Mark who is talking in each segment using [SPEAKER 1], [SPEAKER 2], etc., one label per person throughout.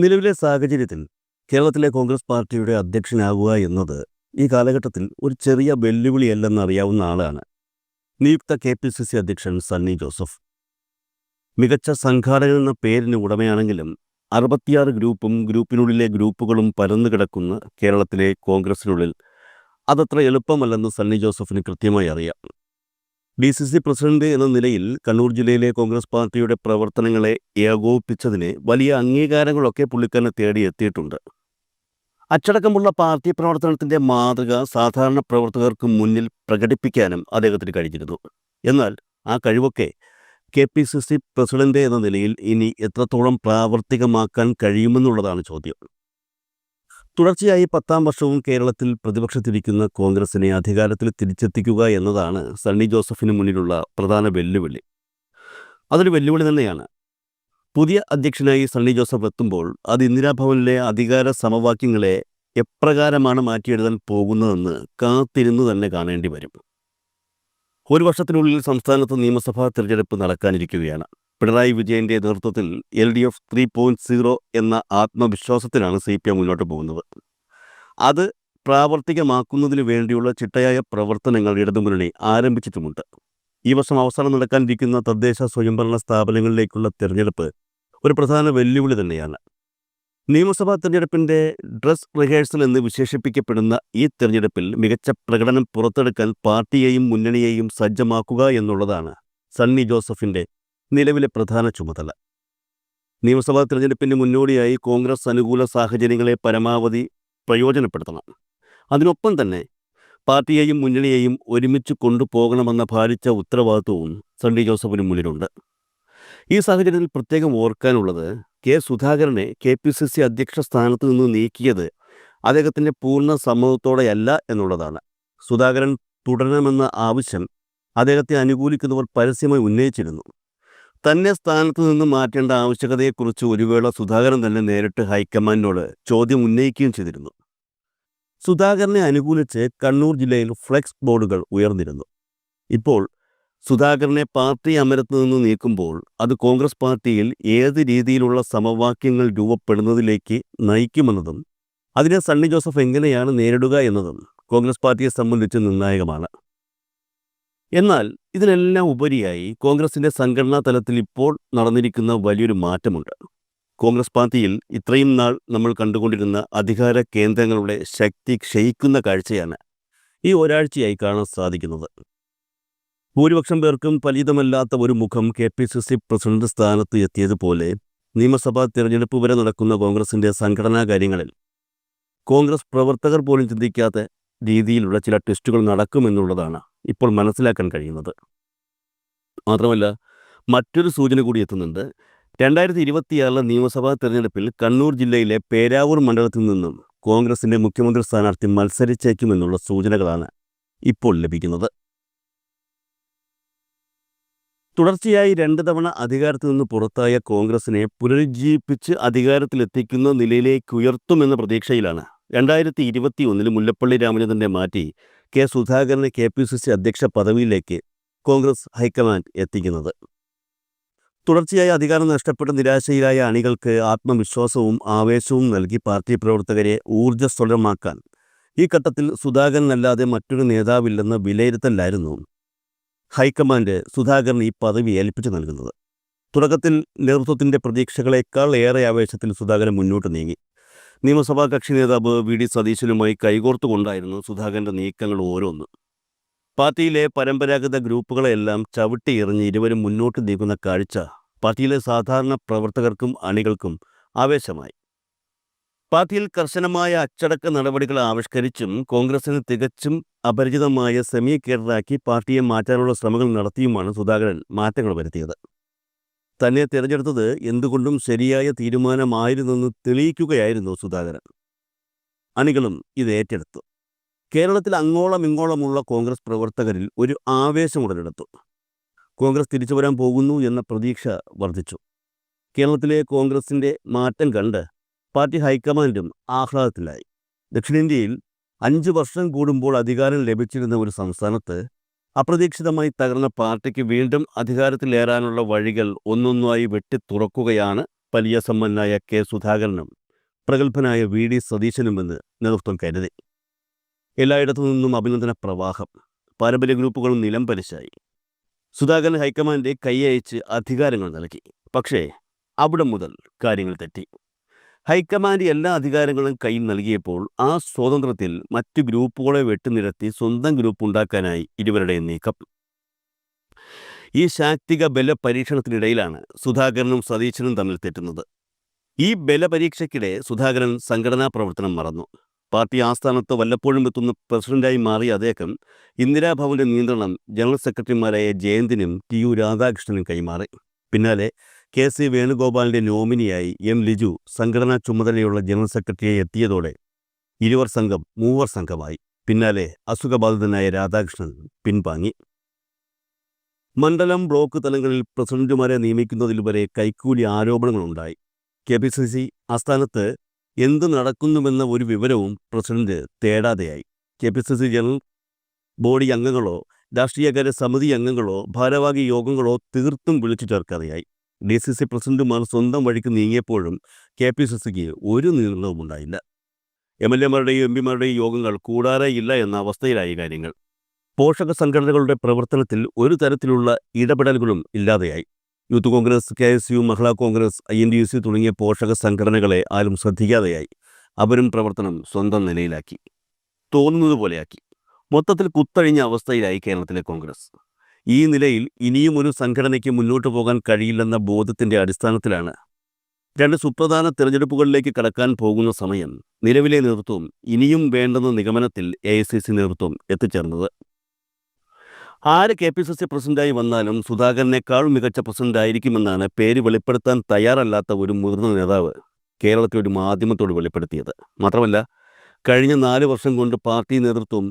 [SPEAKER 1] നിലവിലെ സാഹചര്യത്തിൽ കേരളത്തിലെ കോൺഗ്രസ് പാർട്ടിയുടെ അധ്യക്ഷനാകുക എന്നത് ഈ കാലഘട്ടത്തിൽ ഒരു ചെറിയ വെല്ലുവിളിയല്ലെന്ന് അറിയാവുന്ന ആളാണ് നിയുക്ത കെ പി സി സി അധ്യക്ഷൻ സണ്ണി ജോസഫ് മികച്ച സംഘാടകൻ എന്ന പേരിന് ഉടമയാണെങ്കിലും അറുപത്തിയാറ് ഗ്രൂപ്പും ഗ്രൂപ്പിനുള്ളിലെ ഗ്രൂപ്പുകളും പരന്നു കിടക്കുന്ന കേരളത്തിലെ കോൺഗ്രസിനുള്ളിൽ അതത്ര എളുപ്പമല്ലെന്ന് സണ്ണി ജോസഫിന് കൃത്യമായി അറിയാം ഡി സി സി പ്രസിഡന്റ് എന്ന നിലയിൽ കണ്ണൂർ ജില്ലയിലെ കോൺഗ്രസ് പാർട്ടിയുടെ പ്രവർത്തനങ്ങളെ ഏകോപിപ്പിച്ചതിന് വലിയ അംഗീകാരങ്ങളൊക്കെ പുള്ളിക്കാരനെ തേടിയെത്തിയിട്ടുണ്ട് അച്ചടക്കമുള്ള പാർട്ടി പ്രവർത്തനത്തിന്റെ മാതൃക സാധാരണ പ്രവർത്തകർക്ക് മുന്നിൽ പ്രകടിപ്പിക്കാനും അദ്ദേഹത്തിന് കഴിഞ്ഞിരുന്നു എന്നാൽ ആ കഴിവൊക്കെ K P C C president എന്ന നിലയിൽ ഇനി എത്രത്തോളം പ്രാവർത്തികമാക്കാൻ കഴിയുമെന്നുള്ളതാണ് ചോദ്യം തുടർച്ചയായി പത്താം വർഷവും കേരളത്തിൽ പ്രതിപക്ഷത്തിരിക്കുന്ന കോൺഗ്രസിനെ അധികാരത്തിൽ തിരിച്ചെത്തിക്കുക എന്നതാണ് സണ്ണി ജോസഫിന് മുന്നിലുള്ള പ്രധാന വെല്ലുവിളി അതൊരു വെല്ലുവിളി തന്നെയാണ് പുതിയ അധ്യക്ഷനായി സണ്ണി ജോസഫ് എത്തുമ്പോൾ അത് ഇന്ദിരാഭവനിലെ അധികാര സമവാക്യങ്ങളെ എപ്രകാരമാണ് മാറ്റിയെഴുതാൻ പോകുന്നതെന്ന് കാത്തിരുന്നു തന്നെ കാണേണ്ടി വരും ഒരു വർഷത്തിനുള്ളിൽ സംസ്ഥാനത്ത് നിയമസഭാ തിരഞ്ഞെടുപ്പ് നടക്കാനിരിക്കുകയാണ് പിണറായി വിജയന്റെ നേതൃത്വത്തിൽ L D F three point zero എന്ന ആത്മവിശ്വാസത്തിലാണ് സി പി എം മുന്നോട്ട് പോകുന്നത് അത് പ്രാവർത്തികമാക്കുന്നതിന് വേണ്ടിയുള്ള ചിട്ടയായ പ്രവർത്തനങ്ങൾ ഇടതുമുന്നണി ആരംഭിച്ചിട്ടുമുണ്ട് ഈ വർഷം അവസാനം നടക്കാനിരിക്കുന്ന തദ്ദേശ സ്വയംഭരണ സ്ഥാപനങ്ങളിലേക്കുള്ള തിരഞ്ഞെടുപ്പ് ഒരു പ്രധാന വെല്ലുവിളി തന്നെയാണ് നിയമസഭാ തിരഞ്ഞെടുപ്പിൻ്റെ ഡ്രസ് റിഹേഴ്സൽ എന്ന് വിശേഷിപ്പിക്കപ്പെടുന്ന ഈ തിരഞ്ഞെടുപ്പിൽ മികച്ച പ്രകടനം പുറത്തെടുക്കാൻ പാർട്ടിയെയും മുന്നണിയെയും സജ്ജമാക്കുക എന്നുള്ളതാണ് സണ്ണി ജോസഫിൻ്റെ നിലവിലെ പ്രധാന ചുമതല നിയമസഭാ തിരഞ്ഞെടുപ്പിന് മുന്നോടിയായി കോൺഗ്രസ് അനുകൂല സാഹചര്യങ്ങളെ പരമാവധി പ്രയോജനപ്പെടുത്തണം അതിനൊപ്പം തന്നെ പാർട്ടിയെയും മുന്നണിയെയും ഒരുമിച്ച് കൊണ്ടുപോകണമെന്ന ഭാരിച്ച ഉത്തരവാദിത്വവും സണ്ണി ജോസഫിന് മുന്നിലുണ്ട് ഈ സാഹചര്യത്തിൽ പ്രത്യേകം ഓർക്കാനുള്ളത് കെ സുധാകരനെ കെ പി സി സി അധ്യക്ഷ സ്ഥാനത്ത് നിന്ന് നീക്കിയത് അദ്ദേഹത്തിൻ്റെ പൂർണ്ണ സമ്മതത്തോടെയല്ല എന്നുള്ളതാണ് സുധാകരൻ തുടരണമെന്ന ആവശ്യം അദ്ദേഹത്തെ അനുകൂലിക്കുന്നവർ പരസ്യമായി ഉന്നയിച്ചിരുന്നു തന്നെ സ്ഥാനത്ത് നിന്ന് മാറ്റേണ്ട ആവശ്യകതയെക്കുറിച്ച് ഒരുവേള സുധാകരൻ തന്നെ നേരിട്ട് ഹൈക്കമാൻഡിനോട് ചോദ്യം ഉന്നയിക്കുകയും ചെയ്തിരുന്നു സുധാകരനെ അനുകൂലിച്ച് കണ്ണൂർ ജില്ലയിൽ ഫ്ലെക്സ് ബോർഡുകൾ ഉയർന്നിരുന്നു ഇപ്പോൾ സുധാകരനെ പാർട്ടി അമരത്തു നിന്ന് നീക്കുമ്പോൾ അത് കോൺഗ്രസ് പാർട്ടിയിൽ ഏത് രീതിയിലുള്ള സമവാക്യങ്ങൾ രൂപപ്പെടുന്നതിലേക്ക് നയിക്കുമെന്നതും അതിനെ സണ്ണി ജോസഫ് എങ്ങനെയാണ് നേരിടുക എന്നതും കോൺഗ്രസ് പാർട്ടിയെ സംബന്ധിച്ച് നിർണായകമാണ് എന്നാൽ ഇതിനെല്ലാം ഉപരിയായി കോൺഗ്രസിന്റെ സംഘടനാ തലത്തിൽ ഇപ്പോൾ നടന്നിരിക്കുന്ന വലിയൊരു മാറ്റമുണ്ട് കോൺഗ്രസ് പാർട്ടിയിൽ ഇത്രയും നാൾ നമ്മൾ കണ്ടുകൊണ്ടിരുന്ന അധികാര കേന്ദ്രങ്ങളുടെ ശക്തി ക്ഷയിക്കുന്ന കാഴ്ചയാണ് ഈ ഒരാഴ്ചയായി കാണാൻ സാധിക്കുന്നത് ഭൂരിപക്ഷം പേർക്കും ഫലിതമല്ലാത്ത ഒരു മുഖം K P C C president സ്ഥാനത്ത് എത്തിയതുപോലെ നിയമസഭാ തിരഞ്ഞെടുപ്പ് വരെ നടക്കുന്ന കോൺഗ്രസിന്റെ സംഘടനാ കാര്യങ്ങളിൽ കോൺഗ്രസ് പ്രവർത്തകർ പോലും ചിന്തിക്കാത്ത രീതിയിലുള്ള ചില ടെസ്റ്റുകൾ നടക്കുമെന്നുള്ളതാണ് ഇപ്പോൾ മനസ്സിലാക്കാൻ കഴിയുന്നത് മാത്രമല്ല മറ്റൊരു സൂചന കൂടി എത്തുന്നുണ്ട് രണ്ടായിരത്തി ഇരുപത്തിയാറിലെ നിയമസഭാ തെരഞ്ഞെടുപ്പിൽ കണ്ണൂർ ജില്ലയിലെ പേരാവൂർ മണ്ഡലത്തിൽ നിന്നും കോൺഗ്രസിൻ്റെ മുഖ്യമന്ത്രി സ്ഥാനാർത്ഥി മത്സരിച്ചേക്കുമെന്നുള്ള സൂചനകളാണ് ഇപ്പോൾ ലഭിക്കുന്നത് തുടർച്ചയായി രണ്ട് തവണ അധികാരത്തിൽ നിന്ന് പുറത്തായ കോൺഗ്രസിനെ പുനരുജ്ജീവിപ്പിച്ച് അധികാരത്തിലെത്തിക്കുന്ന നിലയിലേക്ക് ഉയർത്തുമെന്ന പ്രതീക്ഷയിലാണ് രണ്ടായിരത്തി ഇരുപത്തി ഒന്നിൽ മുല്ലപ്പള്ളി രാമചന്ദ്രനെ മാറ്റി കെ സുധാകരനെ കെ പി സി സി അധ്യക്ഷ പദവിയിലേക്ക് കോൺഗ്രസ് ഹൈക്കമാൻഡ് എത്തിക്കുന്നത് തുടർച്ചയായി അധികാരം നഷ്ടപ്പെട്ട നിരാശയിലായ അണികൾക്ക് ആത്മവിശ്വാസവും ആവേശവും നൽകി പാർട്ടി പ്രവർത്തകരെ ഊർജ്ജസ്വലമാക്കാൻ ഈ ഘട്ടത്തിൽ സുധാകരനല്ലാതെ മറ്റൊരു നേതാവില്ലെന്ന വിലയിരുത്തലായിരുന്നു ഹൈക്കമാൻഡ് സുധാകരൻ ഈ പദവി ഏൽപ്പിച്ചു നൽകുന്നത് തുടക്കത്തിൽ നേതൃത്വത്തിൻ്റെ പ്രതീക്ഷകളേക്കാൾ ഏറെ ആവേശത്തിൽ സുധാകരൻ മുന്നോട്ട് നീങ്ങി നിയമസഭാ കക്ഷി നേതാവ് വി ഡി സതീശനുമായി കൈകോർത്തുകൊണ്ടായിരുന്നു സുധാകരന്റെ നീക്കങ്ങൾ ഓരോന്ന് പാർട്ടിയിലെ പരമ്പരാഗത ഗ്രൂപ്പുകളെല്ലാം ചവിട്ടി എറിഞ്ഞ് ഇരുവരും മുന്നോട്ട് നീക്കുന്ന കാഴ്ച പാർട്ടിയിലെ സാധാരണ പ്രവർത്തകർക്കും അണികൾക്കും ആവേശമായി പാർട്ടിയിൽ കർശനമായ അച്ചടക്ക നടപടികൾ ആവിഷ്കരിച്ചും കോൺഗ്രസിന് തികച്ചും അപരിചിതമായ സെമി കേഡറാക്കി പാർട്ടിയെ മാറ്റാനുള്ള ശ്രമങ്ങൾ നടത്തിയുമാണ് സുധാകരൻ മാറ്റങ്ങൾ വരുത്തിയത് തന്നെ തിരഞ്ഞെടുത്തത് എന്തുകൊണ്ടും ശരിയായ തീരുമാനമായിരുന്നെന്ന് തെളിയിക്കുകയായിരുന്നു സുധാകരൻ അണികളും ഇത് ഏറ്റെടുത്തു കേരളത്തിൽ അങ്ങോളം ഇങ്ങോളമുള്ള കോൺഗ്രസ് പ്രവർത്തകരിൽ ഒരു ആവേശം ഉടലെടുത്തു കോൺഗ്രസ് തിരിച്ചു വരാൻ പോകുന്നു എന്ന പ്രതീക്ഷ വർദ്ധിച്ചു കേരളത്തിലെ കോൺഗ്രസിൻ്റെ മാറ്റം കണ്ട് പാർട്ടി ഹൈക്കമാൻഡും ആഹ്ലാദത്തിലായി ദക്ഷിണേന്ത്യയിൽ അഞ്ച് വർഷം കൂടുമ്പോൾ അധികാരം ലഭിച്ചിരുന്ന ഒരു സംസ്ഥാനത്ത് അപ്രതീക്ഷിതമായി തകർന്ന പാർട്ടിക്ക് വീണ്ടും അധികാരത്തിലേറാനുള്ള വഴികൾ ഒന്നൊന്നായി വെട്ടി തുറക്കുകയാണ് വലിയ സമ്പന്നനായ കെ സുധാകരനും പ്രഗത്ഭനായ വി ഡി സതീശനുമെന്ന് നേതൃത്വം കരുതി എല്ലായിടത്തു നിന്നും അഭിനന്ദന പ്രവാഹം പാരമ്പര്യ ഗ്രൂപ്പുകളും നിലം പരിശായി സുധാകരൻ ഹൈക്കമാൻഡ് കൈയയച്ച് അധികാരങ്ങൾ നൽകി പക്ഷേ അവിടെ മുതൽ കാര്യങ്ങൾ തെറ്റി ഹൈക്കമാൻഡ് എല്ലാ അധികാരങ്ങളും കയ്യിൽ നൽകിയപ്പോൾ ആ സ്വാതന്ത്ര്യത്തിൽ മറ്റു ഗ്രൂപ്പുകളെ വെട്ടിനിരത്തി സ്വന്തം ഗ്രൂപ്പ് ഉണ്ടാക്കാനായി ഇരുവരുടെയും നീക്കം ഈ ശാക്തിക ബല പരീക്ഷണത്തിനിടയിലാണ് സുധാകരനും സതീശനും തമ്മിൽ തെറ്റുന്നത് ഈ ബലപരീക്ഷയ്ക്കിടെ സുധാകരൻ സംഘടനാ പ്രവർത്തനം മറന്നു പാർട്ടി ആസ്ഥാനത്ത് വല്ലപ്പോഴും എത്തുന്ന പ്രസിഡന്റായി മാറിയ അദ്ദേഹം ഇന്ദിരാഭവന്റെ നിയന്ത്രണം ജനറൽ സെക്രട്ടറിമാരായ ജയന്തിനും ടി യു രാധാകൃഷ്ണനും കൈമാറി പിന്നാലെ കെ സി വേണുഗോപാലിന്റെ നോമിനിയായി എം ലിജു സംഘടനാ ചുമതലയുള്ള ജനറൽ സെക്രട്ടറിയെ എത്തിയതോടെ ഇരുവർ സംഘം മൂവർ സംഘമായി പിന്നാലെ അസുഖബാധിതനായ രാധാകൃഷ്ണൻ പിൻവാങ്ങി മണ്ഡലം ബ്ലോക്ക് തലങ്ങളിൽ പ്രസിഡന്റുമാരെ നിയമിക്കുന്നതിൽ വരെ കൈക്കൂലി ആരോപണങ്ങളുണ്ടായി കെ പി സി സി ആസ്ഥാനത്ത് എന്ത് നടക്കുന്നുവെന്ന ഒരു വിവരവും പ്രസിഡന്റ് തേടാതെയായി K P C C general body അംഗങ്ങളോ രാഷ്ട്രീയകാര്യ സമിതി അംഗങ്ങളോ ഭാരവാഹി യോഗങ്ങളോ തീർത്തും വിളിച്ചു ചേർക്കാതെയായി ഡി സി സി പ്രസിഡന്റുമാർ സ്വന്തം വഴിക്ക് നീങ്ങിയപ്പോഴും കെ പി സി സിക്ക് ഒരു ഉണ്ടായില്ല എം എൽ എമാരുടെയും എം പിമാരുടെയും യോഗങ്ങൾ ഇല്ല എന്ന അവസ്ഥയിലായി കാര്യങ്ങൾ പോഷക സംഘടനകളുടെ പ്രവർത്തനത്തിൽ ഒരു തരത്തിലുള്ള ഇടപെടലുകളും ഇല്ലാതെയായി Youth Congress K S U Mahila Congress I N D U C തുടങ്ങിയ പോഷക സംഘടനകളെ ആരും ശ്രദ്ധിക്കാതെയായി അവരും പ്രവർത്തനം സ്വന്തം നിലയിലാക്കി തോന്നുന്നത് പോലെയാക്കി മൊത്തത്തിൽ കുത്തഴിഞ്ഞ അവസ്ഥയിലായി കേരളത്തിലെ കോൺഗ്രസ് ഈ നിലയിൽ ഇനിയും ഒരു സംഘടനയ്ക്ക് മുന്നോട്ടു പോകാൻ കഴിയില്ലെന്ന ബോധത്തിന്റെ അടിസ്ഥാനത്തിലാണ് രണ്ട് സുപ്രധാന തിരഞ്ഞെടുപ്പുകളിലേക്ക് കടക്കാൻ പോകുന്ന സമയം നിലവിലെ നേതൃത്വം ഇനിയും വേണ്ടെന്ന നിഗമനത്തിൽ എ ഐ സി സി നേതൃത്വം എത്തിച്ചേർന്നത് ആര് കെ പി സി സി പ്രസിഡന്റായി വന്നാലും സുധാകരനേക്കാൾ മികച്ച പ്രസിഡന്റായിരിക്കുമെന്നാണ് പേര് വെളിപ്പെടുത്താൻ തയ്യാറല്ലാത്ത ഒരു മുതിർന്ന നേതാവ് കേരളത്തിലൊരു മാധ്യമത്തോട് വെളിപ്പെടുത്തിയത് മാത്രമല്ല കഴിഞ്ഞ നാല് വർഷം കൊണ്ട് പാർട്ടി നേതൃത്വം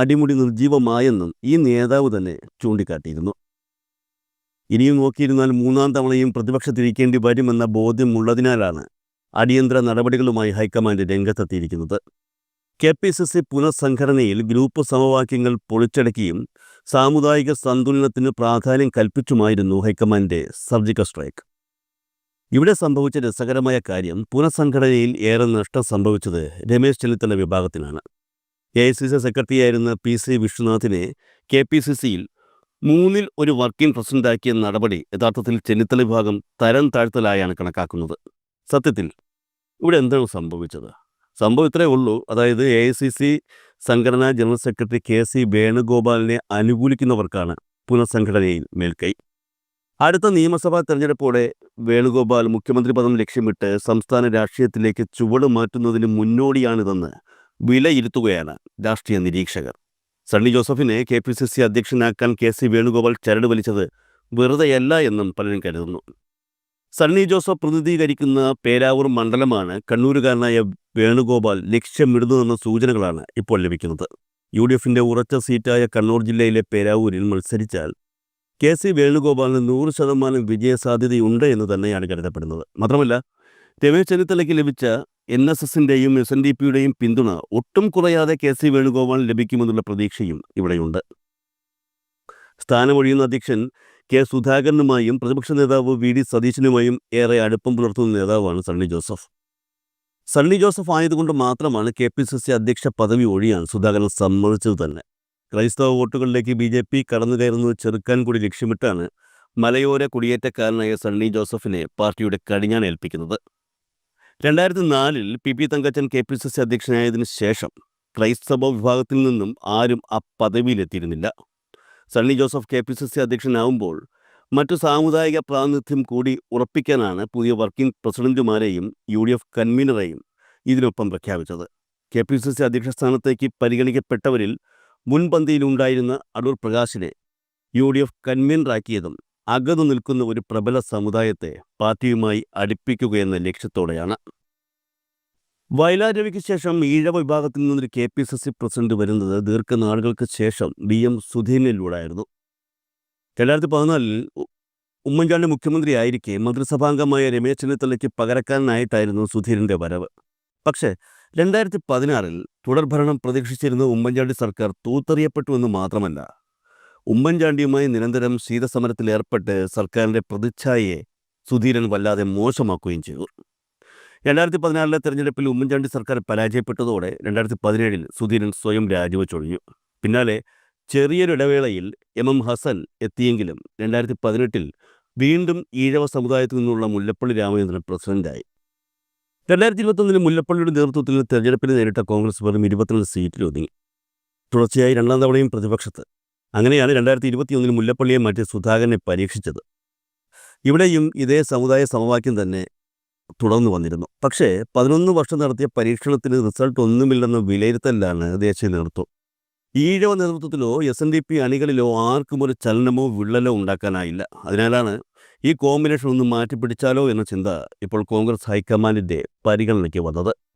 [SPEAKER 1] അടിമുടി നിർജീവമായെന്നും ഈ നേതാവ് തന്നെ ചൂണ്ടിക്കാട്ടിയിരുന്നു ഇനിയും നോക്കിയിരുന്നാൽ മൂന്നാം തവണയും പ്രതിപക്ഷത്തിരിക്കേണ്ടി വരുമെന്ന ബോധ്യമുള്ളതിനാലാണ് അടിയന്തര നടപടികളുമായി ഹൈക്കമാൻഡ് രംഗത്തെത്തിയിരിക്കുന്നത് കെ പി സി സി പുനഃസംഘടനയിൽ ഗ്രൂപ്പ് സമവാക്യങ്ങൾ പൊളിച്ചടക്കിയും സാമുദായിക സന്തുലനത്തിന് പ്രാധാന്യം കൽപ്പിച്ചുമായിരുന്നു ഹൈക്കമാൻഡിന്റെ സർജിക്കൽ സ്ട്രൈക്ക് ഇവിടെ സംഭവിച്ച രസകരമായ കാര്യം പുനഃസംഘടനയിൽ ഏറെ നഷ്ടം സംഭവിച്ചത് രമേശ് ചെന്നിത്തല വിഭാഗത്തിനാണ് എ ഐ സി സി സെക്രട്ടറിയായിരുന്ന പി സി വിശ്വനാഥിനെ കെ പി സി സിയിൽ മൂന്നിൽ ഒരു വർക്കിംഗ് പ്രസിഡന്റാക്കിയ നടപടി യഥാർത്ഥത്തിൽ ചെന്നിത്തല വിഭാഗം തരം താഴ്ത്തലായാണ് കണക്കാക്കുന്നത് സത്യത്തിൽ ഇവിടെ എന്താണ് സംഭവിച്ചത് സംഭവം ഇത്രയേ ഉള്ളൂ അതായത് എ ഐ സി സി സംഘടനാ ജനറൽ സെക്രട്ടറി കെ സി വേണുഗോപാലിനെ അനുകൂലിക്കുന്നവർക്കാണ് പുനഃസംഘടനയിൽ മേൽക്കൈ അടുത്ത നിയമസഭാ തെരഞ്ഞെടുപ്പോടെ വേണുഗോപാൽ മുഖ്യമന്ത്രി പദം ലക്ഷ്യമിട്ട് സംസ്ഥാന രാഷ്ട്രീയത്തിലേക്ക് ചുവട് മാറ്റുന്നതിന് മുന്നോടിയാണിതെന്ന് വിലയിരുത്തുകയാണ് രാഷ്ട്രീയ നിരീക്ഷകർ സണ്ണി ജോസഫിനെ കെ പി സി സി അധ്യക്ഷനാക്കാൻ കെ സി വേണുഗോപാൽ ചരട് വലിച്ചത് വെറുതെയല്ല എന്നും പലരും കരുതുന്നു സണ്ണി ജോസഫ് പ്രതിനിധീകരിക്കുന്ന പേരാവൂർ മണ്ഡലമാണ് കണ്ണൂരുകാരനായ വേണുഗോപാൽ ലക്ഷ്യമിടുന്നതെന്ന സൂചനകളാണ് ഇപ്പോൾ ലഭിക്കുന്നത് യു ഡി എഫിൻ്റെ ഉറച്ച സീറ്റായ കണ്ണൂർ ജില്ലയിലെ പേരാവൂരിൽ മത്സരിച്ചാൽ കെ സി വേണുഗോപാലിന് നൂറ് ശതമാനം വിജയസാധ്യതയുണ്ട് എന്ന് തന്നെയാണ് കരുതപ്പെടുന്നത് മാത്രമല്ല രമേശ് ചെന്നിത്തലയ്ക്ക് ലഭിച്ച എൻ എസ് എസിൻ്റെയും എസ് എൻ ഡി പിയുടെയും പിന്തുണ ഒട്ടും കുറയാതെ കെ സി വേണുഗോപാൽ ലഭിക്കുമെന്നുള്ള പ്രതീക്ഷയും ഇവിടെയുണ്ട് സ്ഥാനമൊഴിയുന്ന അധ്യക്ഷൻ കെ സുധാകരനുമായും പ്രതിപക്ഷ നേതാവ് വി ഡി സതീശനുമായും ഏറെ അടുപ്പം പുലർത്തുന്ന നേതാവാണ് സണ്ണി ജോസഫ് സണ്ണി ജോസഫ് ആയതുകൊണ്ട് മാത്രമാണ് കെ പി സി സി അധ്യക്ഷ പദവി ഒഴിയാൻ സുധാകരൻ സമ്മതിച്ചത് തന്നെ ക്രൈസ്തവ വോട്ടുകളിലേക്ക് ബി ജെ പി കടന്നു കയറുന്നത് ചെറുക്കാൻ കൂടി ലക്ഷ്യമിട്ടാണ് മലയോര കുടിയേറ്റക്കാരനായ സണ്ണി ജോസഫിനെ പാർട്ടിയുടെ ഏൽപ്പിക്കുന്നത് രണ്ടായിരത്തി നാലിൽ P P Thankachan K P C C അധ്യക്ഷനായതിനു ശേഷം ക്രൈസ്തവ വിഭാഗത്തിൽ നിന്നും ആരും ആ പദവിയിലെത്തിയിരുന്നില്ല Sunny Joseph K P C C അധ്യക്ഷനാവുമ്പോൾ മറ്റു സാമുദായിക പ്രാതിനിധ്യം കൂടി ഉറപ്പിക്കാനാണ് പുതിയ വർക്കിംഗ് പ്രസിഡന്റുമാരെയും യു ഡി എഫ് കൺവീനറെയും ഇതിനൊപ്പം പ്രഖ്യാപിച്ചത് കെ പി സി സി അധ്യക്ഷ സ്ഥാനത്തേക്ക് പരിഗണിക്കപ്പെട്ടവരിൽ മുൻപന്തിയിലുണ്ടായിരുന്ന അടൂർ പ്രകാശിനെ യു ഡി എഫ് കൺവീനറാക്കിയതും അകന്നു നിൽക്കുന്ന ഒരു പ്രബല സമുദായത്തെ പാർട്ടിയുമായി അടുപ്പിക്കുകയെന്ന ലക്ഷ്യത്തോടെയാണ് വയലാരവിക്ക് രവിക്ക് ശേഷം ഈഴവ വിഭാഗത്തിൽ നിന്നൊരു K P C C president വരുന്നത് ദീർഘനാളുകൾക്ക് ശേഷം ബി എം സുധീനിലൂടെയായിരുന്നു രണ്ടായിരത്തി പതിനാലിൽ ഉമ്മൻചാണ്ടി മുഖ്യമന്ത്രിയായിരിക്കെ മന്ത്രിസഭാംഗമായ രമേശ് ചെന്നിത്തലയ്ക്ക് പകരക്കാരനായിട്ടായിരുന്നു സുധീരൻ്റെ വരവ് പക്ഷേ രണ്ടായിരത്തി പതിനാറിൽ തുടർഭരണം പ്രതീക്ഷിച്ചിരുന്ന ഉമ്മൻചാണ്ടി സർക്കാർ തൂത്തെറിയപ്പെട്ടുവെന്ന് മാത്രമല്ല ഉമ്മൻചാണ്ടിയുമായി നിരന്തരം ശീതസമരത്തിൽ ഏർപ്പെട്ട് സർക്കാരിൻ്റെ പ്രതിച്ഛായയെ സുധീരൻ വല്ലാതെ മോശമാക്കുകയും ചെയ്തു രണ്ടായിരത്തി പതിനാറിലെ തെരഞ്ഞെടുപ്പിൽ ഉമ്മൻചാണ്ടി സർക്കാർ പരാജയപ്പെട്ടതോടെ രണ്ടായിരത്തി പതിനേഴിൽ സുധീരൻ സ്വയം രാജിവെച്ചൊഴിഞ്ഞു പിന്നാലെ ചെറിയൊരിടവേളയിൽ എം എം ഹസൻ എത്തിയെങ്കിലും രണ്ടായിരത്തി പതിനെട്ടിൽ വീണ്ടും ഈഴവ സമുദായത്തിൽ നിന്നുള്ള മുല്ലപ്പള്ളി രാമചന്ദ്രൻ പ്രസിഡന്റായി രണ്ടായിരത്തി ഇരുപത്തൊന്നിന് മുല്ലപ്പള്ളിയുടെ നേതൃത്വത്തിൽ തെരഞ്ഞെടുപ്പിൽ നേരിട്ട കോൺഗ്രസ് വെറും ഇരുപത്തിരണ്ട് സീറ്റിൽ ഒതുങ്ങി തുടർച്ചയായി രണ്ടാം തവണയും പ്രതിപക്ഷത്ത് അങ്ങനെയാണ് രണ്ടായിരത്തി ഇരുപത്തിയൊന്നിൽ മുല്ലപ്പള്ളിയെ മാറ്റി സുധാകരനെ പരീക്ഷിച്ചത് ഇവിടെയും ഇതേ സമുദായ സമവാക്യം തന്നെ തുടർന്നു വന്നിരുന്നു പക്ഷേ പതിനൊന്ന് വർഷം നടത്തിയ പരീക്ഷണത്തിന് റിസൾട്ട് ഒന്നുമില്ലെന്ന വിലയിരുത്തലാണ് ദേശീയ നേതൃത്വം ഈഴവ നേതൃത്വത്തിലോ എസ് എൻ ഡി പി അണികളിലോ ആർക്കും ഒരു ചലനമോ വിള്ളലോ ഉണ്ടാക്കാനായില്ല അതിനാലാണ് ഈ കോമ്പിനേഷൻ ഒന്ന് മാറ്റിപ്പിടിച്ചാലോ എന്ന ചിന്ത ഇപ്പോൾ കോൺഗ്രസ് ഹൈക്കമാൻഡിൻ്റെ പരിഗണനയ്ക്ക് വന്നത്